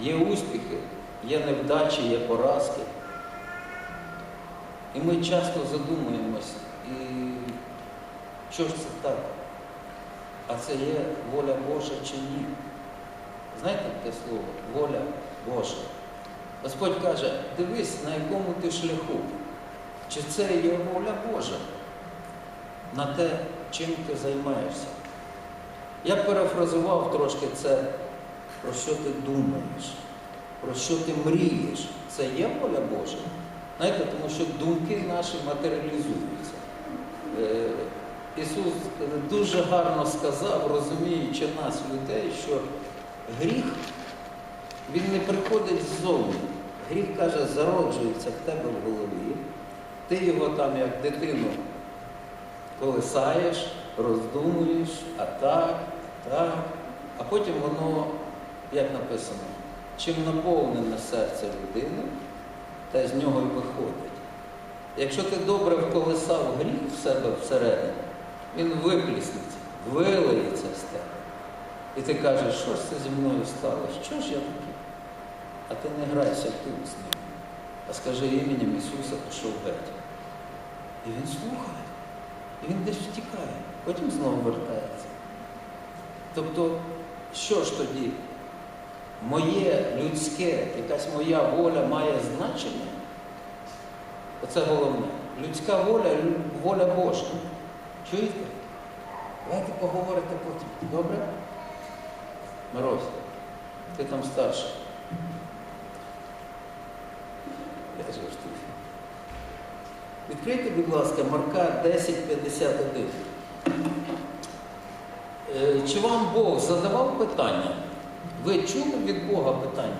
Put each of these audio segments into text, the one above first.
Є успіхи, є невдачі, є поразки. І ми часто задумуємось, і що ж це так? А це є воля Божа чи ні? Знаєте таке слово? Воля Божа. Господь каже, дивись, на якому ти шляху. Чи це є воля Божа на те, чим ти займаєшся? Я перефразував трошки це, про що ти думаєш, про що ти мрієш. Це є воля Божа? Знаєте, тому що думки наші матеріалізуються. Е, Ісус дуже гарно сказав, розуміючи нас, людей, що гріх, він не приходить ззовні. Гріх каже, зароджується в тебе в голові. Ти його там, як дитину, колисаєш, роздумуєш, а так, так. А потім воно, як написано, чим наповнене серце людини, та з нього й виходить. Якщо ти добре вколисав гріх в себе всередині, він випліснеться, вилиється з тебе. І ти кажеш, що ж це зі мною сталося? Що ж я такий? А ти не грайся тут з ним, а скажи іменем Ісуса пішов геть. І він слухає, і він десь втікає, потім знову вертається. Тобто, що ж тоді? Моє людське, якась моя воля має значення? Оце головне. Людська воля, воля Божа. Чуєте? Давайте поговорите потім. Добре? Мирось, ти там старший. Я жартую. Відкрийте, будь ласка, Марка 10.51. Е, Чи вам Бог задавав питання? Ви чули від Бога питання?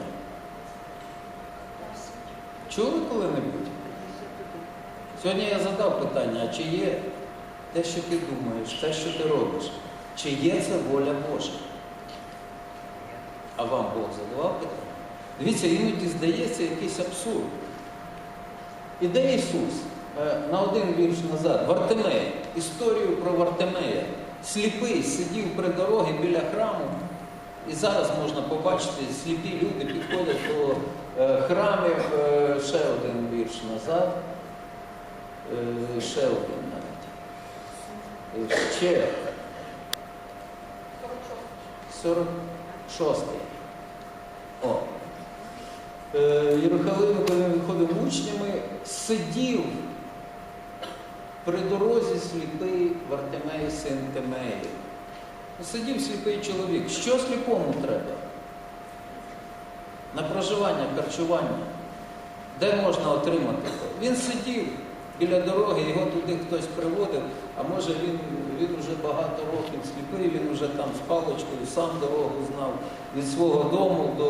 Чули коли-небудь? Сьогодні я задав питання, а чи є те, що ти думаєш, те, що ти робиш, чи є це воля Божа? А вам Бог задавав питання? Дивіться, іноді здається якийсь абсурд. Іде Ісус е, на один вірш назад, Вартимей, історію про Вартимея. Сліпий сидів при дорогі біля храму, і зараз можна побачити, сліпі люди підходять до е, храмів, е, ще один вірш назад, е, ще один навіть. Ще 46-й. О. Єрухалим, коли він виходив учнями, сидів при дорозі сліпий Вартимей, син Тимеї. Сидів сліпий чоловік. Що сліпому треба? На проживання, харчування. Де можна отримати? Він сидів біля дороги, його туди хтось приводив, а може він, він вже багато років сліпий, він вже там з паличкою сам дорогу знав від свого дому до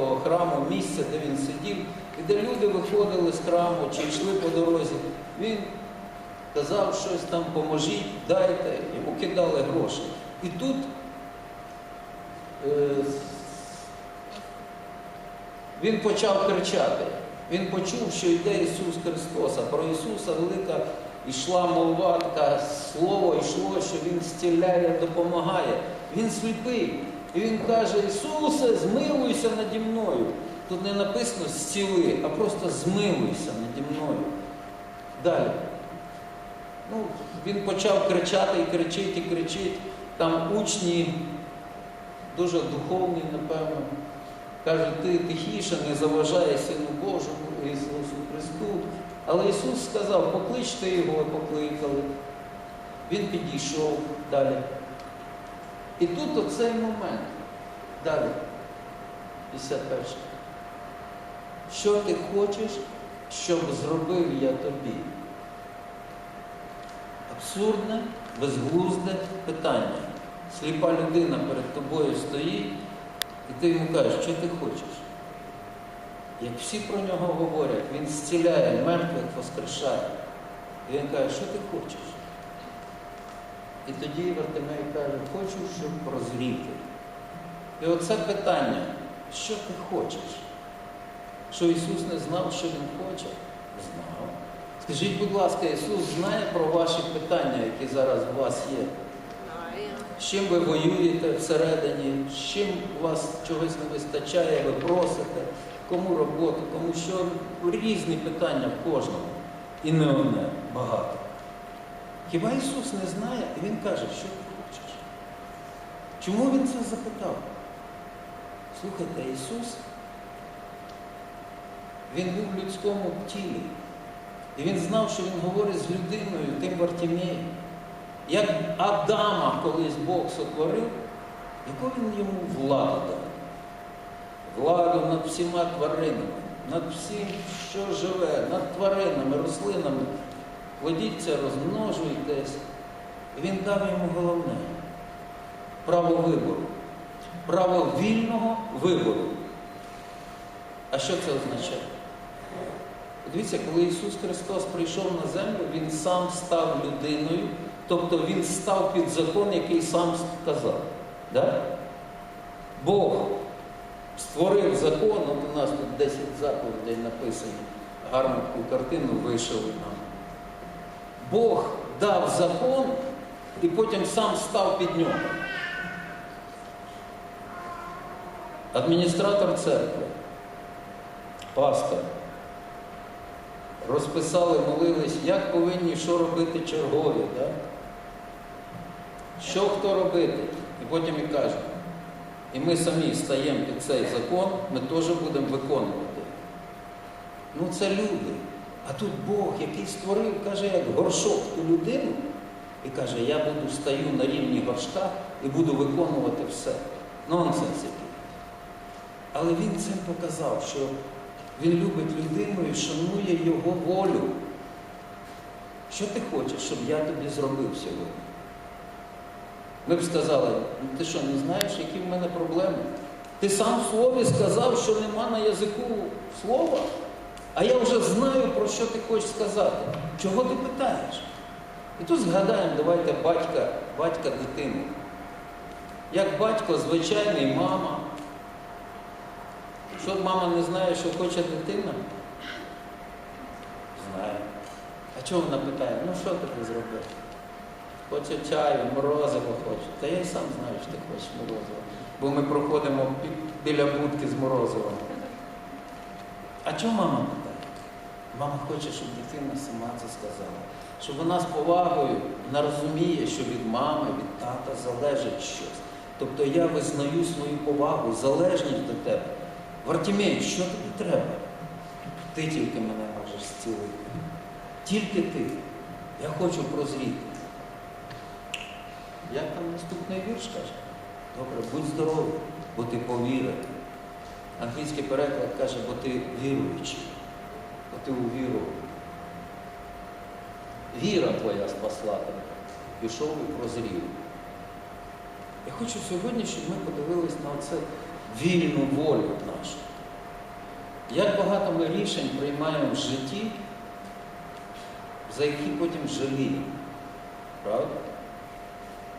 того храму, місця, де він сидів, і де люди виходили з храму чи йшли по дорозі. Він казав щось там, поможіть, дайте, йому кидали гроші. І тут е, він почав кричати. Він почув, що йде Ісус Христос, а про Ісуса велика йшла молва, така слово йшло, що Він зціляє, допомагає. Він сліпий. І він каже, Ісусе, змилуйся наді мною. Тут не написано зціли, а просто змилуйся наді мною. Далі. Ну, він почав кричати і кричить, і кричить. Там учні дуже духовні, напевно. Кажуть, ти тихіше, не заважай Сину Божому Ісусу Христу. Але Ісус сказав, покличте його, покликали. Він підійшов далі. І тут оцей момент. Далі. 51. Що ти хочеш, щоб зробив я тобі? Абсурдне, безглузде питання. Сліпа людина перед тобою стоїть, і ти йому кажеш, що ти хочеш? Як всі про нього говорять, він зціляє мертвих, воскрешає. І він каже, що ти хочеш? І тоді Вартимей каже, хочу, щоб прозріти. І оце питання, що ти хочеш? Що Ісус не знав, що Він хоче? Знав. Скажіть, будь ласка, Ісус знає про ваші питання, які зараз у вас є. З чим ви воюєте всередині, з чим у вас чогось не вистачає, ви просите, кому роботу, кому що, різні питання в кожному. І не одне, багато. Хіба Ісус не знає, і Він каже, що ти хочеш? Чому Він це запитав? Слухайте, Ісус, Він був в людському тілі. І він знав, що він говорить з людиною, тим Вартімеєм. Як Адама колись Бог сотворив, яку він йому владу дав? Владу над всіма тваринами, над всім, що живе, над тваринами, рослинами. Плодіться, розмножуйтесь. І він дав йому головне право вибору, право вільного вибору. А що це означає? Дивіться, коли Ісус Христос прийшов на землю, Він сам став людиною, тобто Він став під закон, який сам сказав. Да? Бог створив закон, от у нас тут 10 заповідей написані, гарну таку картину вийшов нам. Бог дав закон і потім сам став під нього. Адміністратор церкви, пастор, розписали, молились, як повинні що робити чергові, да? Що хто робити. І потім і кажуть, і ми самі стаємо під цей закон, ми теж будемо виконувати. Ну це люди. А тут Бог, який створив, каже, як горшок ту людину, і каже, я буду стою на рівні горшка і буду виконувати все. Нонсенс який. Але він цим показав, що він любить людину і шанує його волю. Що ти хочеш, щоб я тобі зробив сьогодні? Ми б сказали, ну ти що, не знаєш, які в мене проблеми? Ти сам в слові сказав, що нема на язику слова, а я вже знаю, про що ти хочеш сказати. Чого ти питаєш? І тут згадаємо, давайте батька, батька дитину. Як батько, звичайний мама. Що мама не знає, що хоче дитина? Знає. А чого вона питає? Ну що тобі зробити? Хоче чаю, морозиво хоче. Та я й сам знаю, що ти хочеш морозиво. Бо ми проходимо бі- біля будки з морозивом. А чого мама питає? Мама хоче, щоб дитина сама це сказала. Щоб вона з повагою вона розуміє, що від мами, від тата залежить щось. Тобто я визнаю свою повагу, залежність до тебе. Вартімей, що тобі треба? Ти тільки мене можеш зцілити. Тільки ти. Я хочу прозріти. Як там наступний вірш каже? Добре, будь здоровий, бо ти повірив. Англійський переклад каже, бо ти віруючий, бо ти увірував. Віра твоя спасла тебе. Пішов і прозрів. Я хочу сьогодні, щоб ми подивились на це вільну волю нашу. Як багато ми рішень приймаємо в житті, за які потім жаліємо. Правда?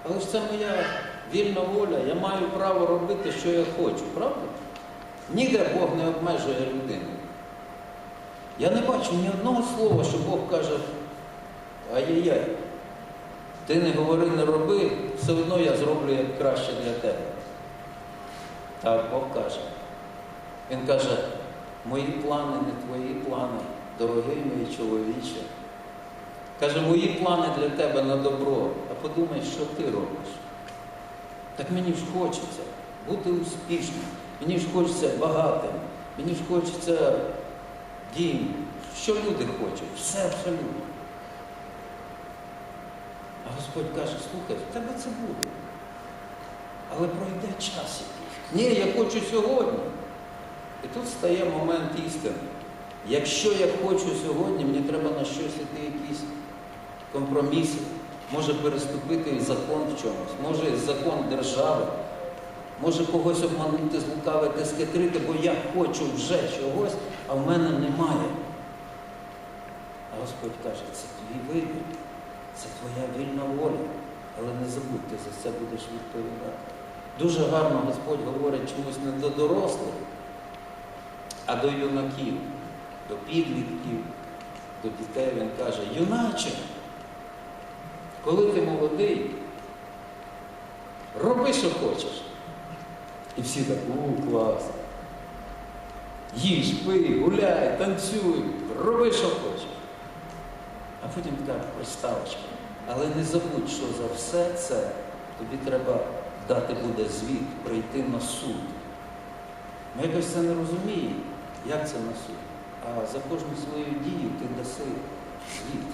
Але ж це моя вільна воля, я маю право робити, що я хочу, правда? Ніде Бог не обмежує людину. Я не бачу ні одного слова, що Бог каже, ай-яй-яй, ти не говори, не роби, все одно я зроблю як краще для тебе. Так Бог каже. Він каже, мої плани не твої плани, дорогий мій чоловіче. Каже, мої плани для тебе на добро. А подумай, що ти робиш. Так мені ж хочеться бути успішним, мені ж хочеться багатим, мені ж хочеться дім. Що люди хочуть? Все абсолютно. А Господь каже, слухай, в тебе це буде. Але пройде час якийсь. Ні, я хочу сьогодні. І тут стає момент істини. Якщо я хочу сьогодні, мені треба на щось іти якісь компроміси. Може переступити закон в чомусь, може закон держави, може когось обманути, злукавити, схитрити, бо я хочу вже чогось, а в мене немає. А Господь каже, це твій вибір, це твоя вільна воля. Але не забудь, ти за це будеш відповідати. Дуже гарно Господь говорить чомусь не до дорослих, а до юнаків, до підлітків, до дітей. Він каже, юначе, коли ти молодий, роби, що хочеш. І всі так, у, клас. Їж, пий, гуляй, танцюй, роби, що хочеш. А потім така приставочка. Але не забудь, що за все це тобі треба дати буде звіт, прийти на суд. Ми якось це не розуміємо, як це на суд. А за кожну свою дію ти даси звіт.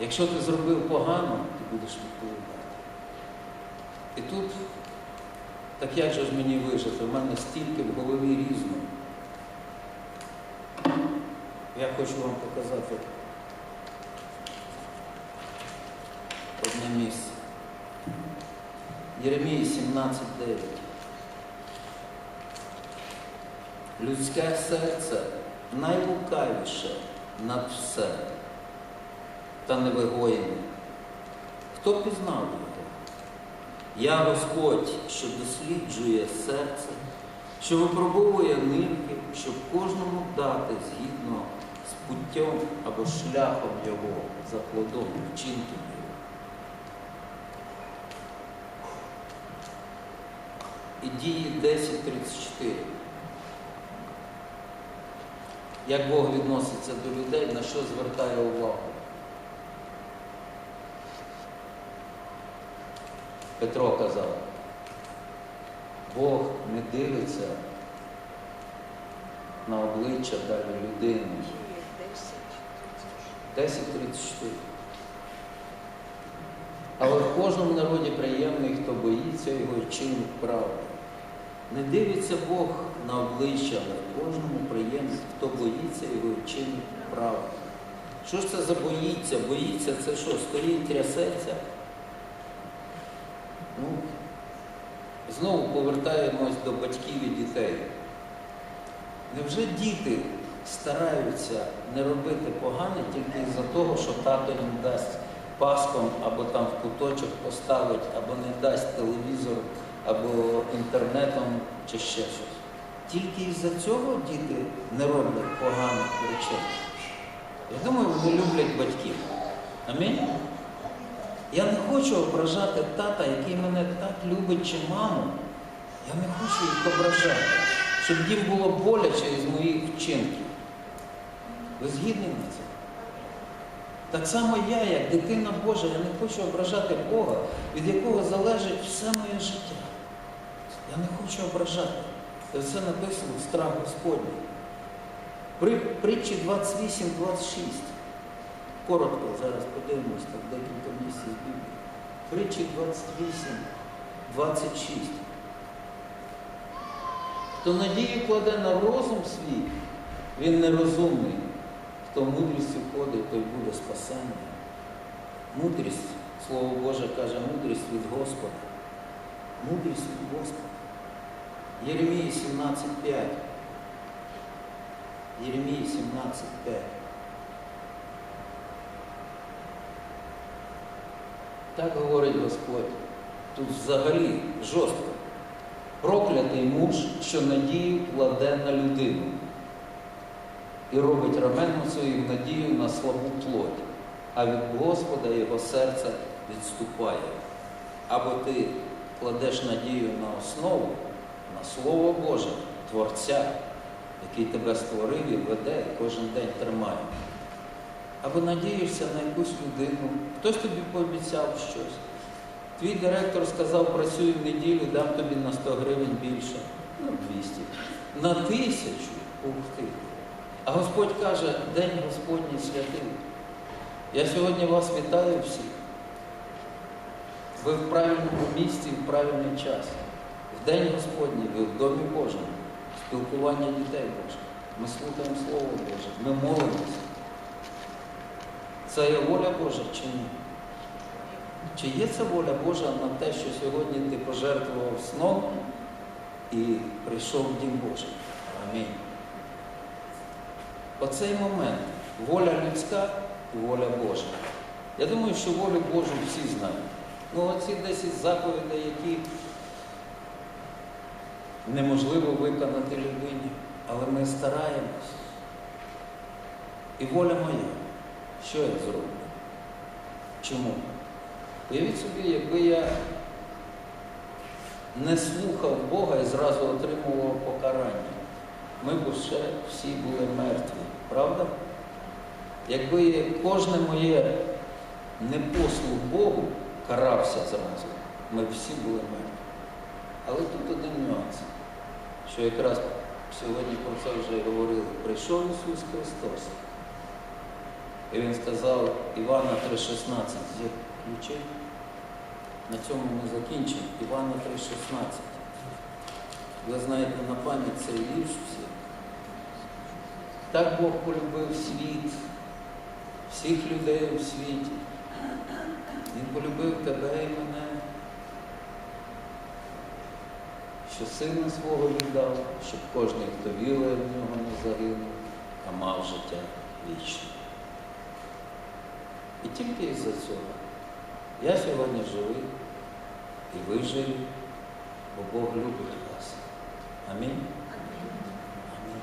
Якщо ти зробив погано, ти будеш відповідати. І тут, так як же ж мені вижити? У мене стільки в голові різного. Я хочу вам показати одне місце. Єремії 17.9. Людське серце найлукавіше над все та невигоєне. Хто пізнав його? Я Господь, що досліджує серце, що випробовує нирки, щоб кожному дати згідно з путтям або шляхом його за плодом вчинків його. І дії 10.34. Як Бог відноситься до людей, на що звертає увагу? Петро казав, Бог не дивиться на обличчя далі людини. 10.34. Але в кожному народі приємний, хто боїться його і правду. Не дивиться Бог на обличчя, але кожному приємний, хто боїться його і правду. Що ж це за боїться? Боїться це що? Стоїть, трясеться? Ну, знову повертаємось до батьків і дітей. Невже діти стараються не робити погане тільки із-за того, що тато їм дасть паском або там в куточок поставить, або не дасть телевізор, або інтернетом чи ще щось? Тільки із-за цього діти не роблять поганих речей. Я думаю, вони люблять батьків. Амінь? Я не хочу ображати тата, який мене так любить, чи маму. Я не хочу їх ображати, щоб їм було боляче із моїх вчинків. Ви згідні на це? Так само я, як дитина Божа, я не хочу ображати Бога, від якого залежить все моє життя. Я не хочу ображати. Це все написано в страх Господній. При притчі 28-26. Коротко зараз подивимось, так декілька. Притчі 28, 26. Хто надію кладе на розум свій, він нерозумний. Хто мудрістю ходить, той буде спасенний. Мудрість, Слово Боже каже, мудрість від Господа. Мудрість від Господа. Єремії 17.5. Єремії 17.5. Так говорить Господь. Тут взагалі жорстко. Проклятий муж, що надію кладе на людину і робить раменом своїм надію на слабу плоть, а від Господа його серце відступає. Або ти кладеш надію на основу, на Слово Боже, Творця, який тебе створив і веде, і кожен день тримає. Або надієшся на якусь людину, хтось тобі пообіцяв щось. Твій директор сказав, працюй в неділю, дам тобі на 100 гривень більше, ну 200. На тисячу, ух ти. А Господь каже, День Господній святий. Я сьогодні вас вітаю всіх. Ви в правильному місці, в правильний час. В День Господній, ви в Домі Божому, спілкування дітей Божих. Ми слухаємо Слово Боже, ми молимося. Це є воля Божа чи ні? Чи є це воля Божа на те, що сьогодні ти пожертвував сном і прийшов в Дім Божий? Амінь. Оцей момент воля людська і воля Божа. Я думаю, що волю Божу всі знають. Ну, оці 10 заповідей, які неможливо виконати людині, але ми стараємось. І воля моя, що я зроблю? Чому? Уявіть собі, якби я не слухав Бога і зразу отримував покарання, ми б ще всі були мертві. Правда? Якби кожне моє непослух Богу карався зразу, ми б всі були мертві. Але тут один нюанс, що якраз сьогодні про це вже говорили. Прийшов Ісус Христос. І Він сказав Івана 3,16, є ключі. На цьому ми закінчимо. Івана 3,16. Ви знаєте на пам'ять цей вірш всі. Так Бог полюбив світ, всіх людей у світі. Він полюбив тебе і мене, що сина свого віддав, щоб кожен, хто вірує в нього, не загинув, а мав життя вічне. І тільки із-за цього я сьогодні живий і ви живі, бо Бог любить вас. Амінь. Амінь.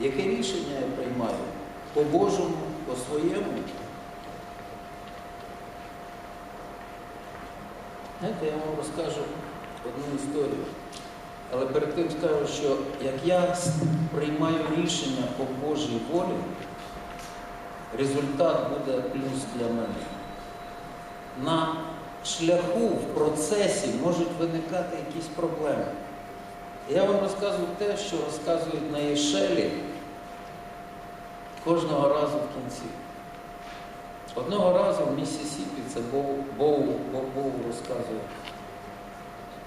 Яке рішення я приймаю? По-божому, по-своєму? Знаєте, я вам розкажу одну історію. Але перед тим скажу, що як я приймаю рішення по Божій волі, результат буде плюс для мене. На шляху, в процесі можуть виникати якісь проблеми. Я вам розказую те, що розказують на Єшелі кожного разу в кінці. Одного разу в Міссісіпі, це Боу, Боу, Боу, розказує.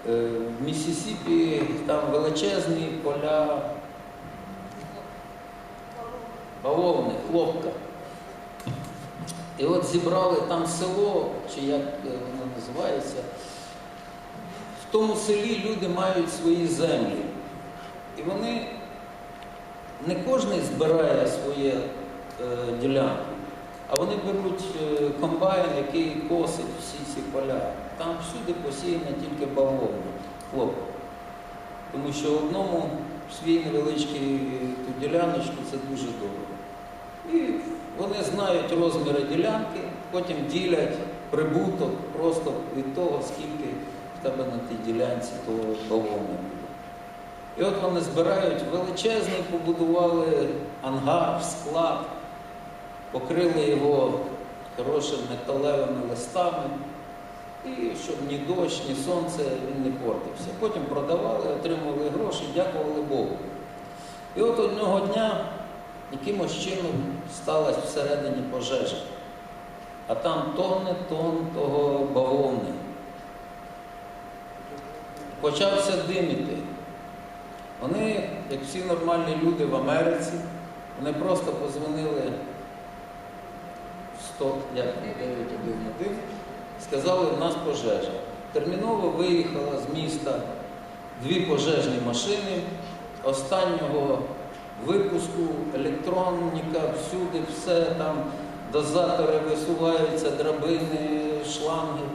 Е, В Міссісіпі там величезні поля бавовни, хлопка. І от зібрали там село, чи як е, воно називається, в тому селі люди мають свої землі. І вони, не кожен збирає своє е, ділянку, а вони беруть е, комбайн, який косить всі ці поля. Там всюди посіяно тільки бавовна, хлопок. Тому що одному свій невеличкий ту діляночку це дуже дорого. І вони знають розміри ділянки, потім ділять прибуток просто від того, скільки в тебе на тій ділянці того бавовни буде. І от вони збирають величезний, побудували ангар, склад, покрили його хорошими металевими листами, і щоб ні дощ, ні сонце він не портився. Потім продавали, отримували гроші, дякували Богу. І от одного дня якимось чином сталася всередині пожежа. А там тонни тонн того бавовни. Почався диміти. Вони, як всі нормальні люди в Америці, вони просто позвонили в 100, як 911, сказали, у нас пожежа. Терміново виїхала з міста дві пожежні машини останнього випуску, електроніка, всюди, все там, дозатори висуваються, драбини, шланги.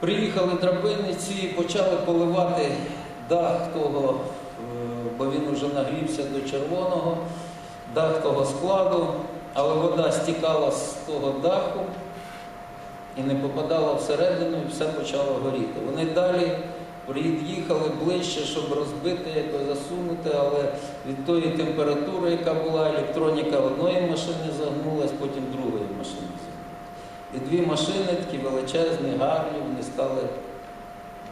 Приїхали драбиниці і почали поливати дах того, е, бо він вже нагрівся до червоного, дах того складу, але вода стікала з того даху і не попадала всередину, і все почало горіти. Вони далі приїхали ближче, щоб розбити, якось засунути, але від тої температури, яка була, електроніка одної машини загнулась, потім другої машини загнулась. І дві машини, такі величезні, гарні, вони стали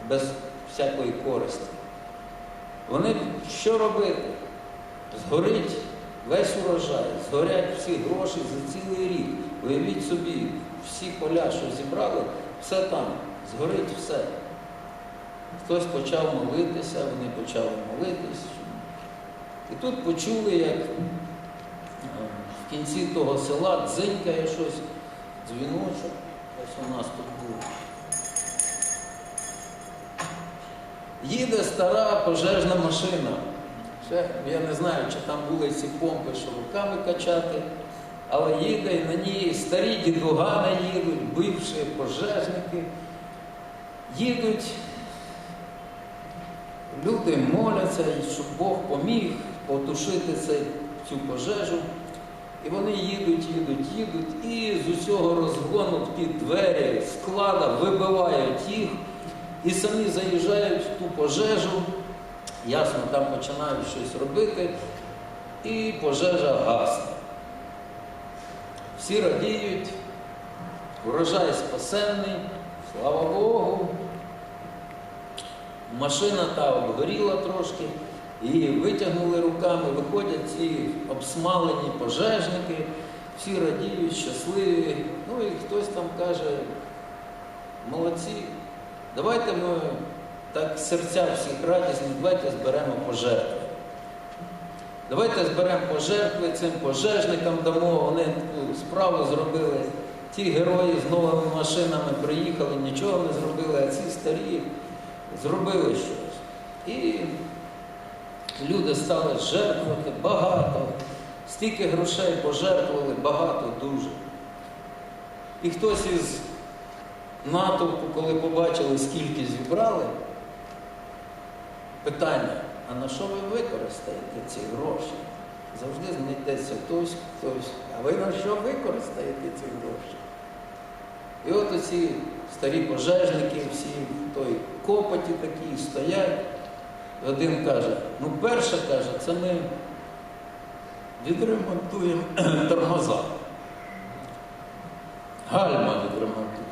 без всякої користі. Вони що робити? Згорить весь урожай, згорять всі гроші за цілий рік. Уявіть собі, всі поля, що зібрали, все там, згорить все. Хтось почав молитися, вони почали молитися. І тут почули, як е, в кінці того села дзинькає щось, дзвіночок, ось у нас тут був. Їде стара пожежна машина. Ще, я не знаю, чи там були ці помпи, що руками качати, але їде і на ній старі дідугани їдуть, бивші пожежники, їдуть, люди моляться, щоб Бог поміг потушити цей, цю пожежу. І вони їдуть, їдуть, їдуть, і з усього розгону ті двері склада вибивають їх, і самі заїжджають в ту пожежу, ясно, там починають щось робити, і пожежа гасне. Всі радіють, урожай спасенний, слава Богу. Машина та обгоріла трошки, її витягнули руками, виходять ці обсмалені пожежники, всі радіють, щасливі. Ну і хтось там каже, молодці, давайте ми так серця всіх радісні, давайте зберемо пожертви. Давайте зберемо пожертви цим пожежникам дамо, вони таку справу зробили. Ті герої з новими машинами приїхали, нічого не зробили, а ці старі зробили щось. І люди стали жертвувати багато, стільки грошей пожертвували, багато дуже. І хтось із натовпу, коли побачили, скільки зібрали, питання, а на що ви використаєте ці гроші? Завжди знайдеться хтось, хтось. А ви на що використаєте ці гроші? І от оці старі пожежники, всі в той копоті такі стоять. Один каже, ну перше каже, це ми відремонтуємо тормоза. Гальма відремонтуємо.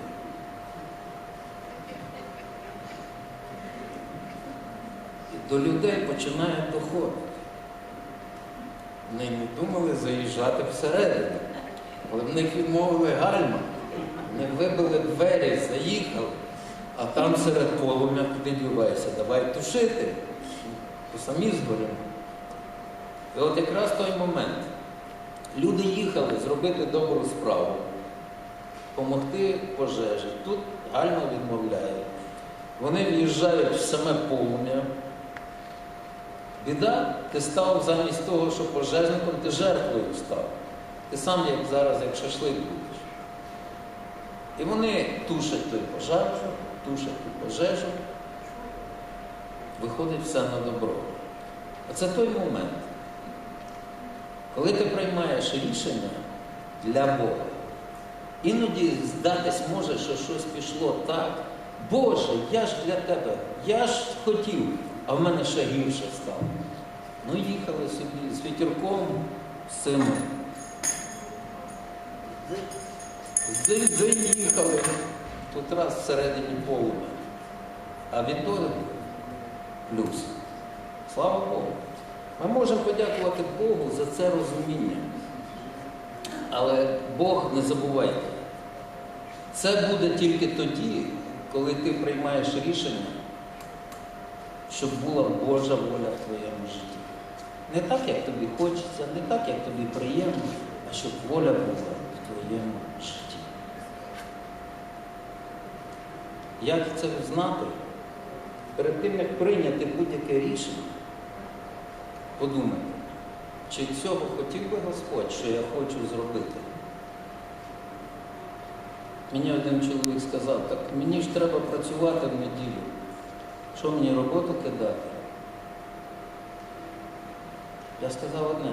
І до людей починає доходити. Вони не думали заїжджати всередину, але в них відмовили гальма. Вони вибили двері, заїхали, а там серед полум'я куди давай тушити, то самі згоримо. І от якраз той момент. Люди їхали зробити добру справу, допомогти пожежі. Тут гальма відмовляє. Вони в'їжджають в саме полум'я. Біда, ти став замість того, що пожежником, ти жертвою став. Ти сам, як зараз, як шашлик будеш. І вони тушать той пожежу, тушать ту пожежу, виходить все на добро. Оце той момент, коли ти приймаєш рішення для Бога. Іноді здатись може, що щось пішло так. Боже, я ж для тебе, я ж хотів, а в мене ще гірше стало. Ну, їхали собі з вітірком, з цим. Заїхали, тут раз всередині полум'я. А від того плюс. Слава Богу. Ми можемо подякувати Богу за це розуміння. Але Бог не забувайте. Це буде тільки тоді, коли ти приймаєш рішення, щоб була Божа воля в твоєму житті. Не так, як тобі хочеться, не так, як тобі приємно, а щоб воля була в твоєму житті. Як це знати? Перед тим, як прийняти будь-яке рішення, подумайте, чи цього хотів би Господь, що я хочу зробити? Мені один чоловік сказав, так мені ж треба працювати в неділю. Що мені роботу кидати? Я сказав одне,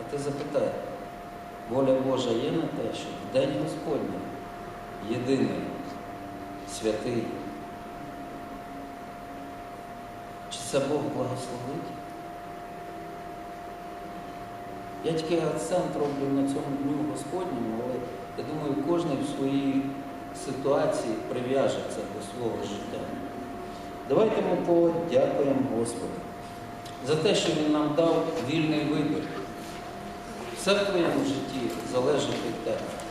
а ти запитай, воля Божа є на те, що в день Господній єдиний, святий. Чи це Бог благословить? Я тільки акцент роблю на цьому дню Господньому, але я думаю, кожен в своїй ситуації прив'яже це до свого життя. Давайте ми подякуємо Господу за те, що Він нам дав вільний вибір. Все в твоєму житті залежить від тебе.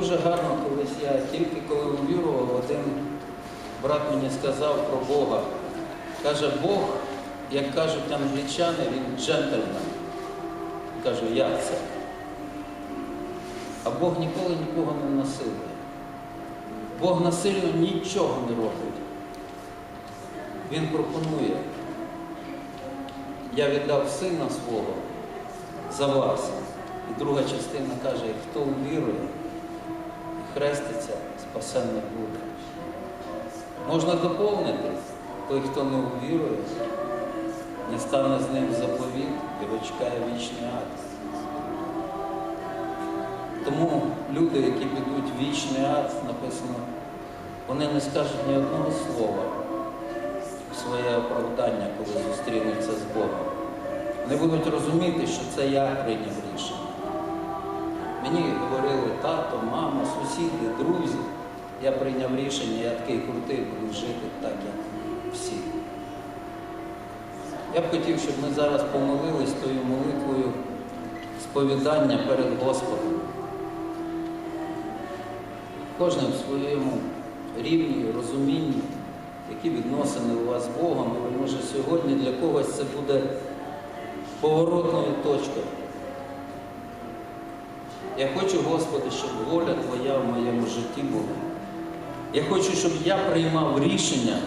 Дуже гарно колись я тільки коли увірував, один брат мені сказав про Бога. Каже, Бог, як кажуть англічани, він джентльмен. Кажу, як це? А Бог ніколи нікого не насилує. Бог насильно нічого не робить. Він пропонує. Я віддав сина свого за вас. І друга частина каже, хто увірує хреститься, спасенний буде. Можна доповнити, той, хто не увірує, не стане з ним заповіт і вичекає вічний ад. Тому люди, які підуть в вічний ад, написано, вони не скажуть ні одного слова в своє оправдання, коли зустрінуться з Богом. Вони будуть розуміти, що це я прийняв рішення. Мені говорили тато, мама, сусіди, друзі. Я прийняв рішення, я такий крутий, буду жити так, як всі. Я б хотів, щоб ми зараз помолились тою молитвою сповідання перед Господом. Кожен в своєму рівні, розумінні, які відносини у вас з Богом, і може сьогодні для когось це буде поворотною точкою. Я хочу, Господи, щоб воля Твоя в моєму житті була. Я хочу, щоб я приймав рішення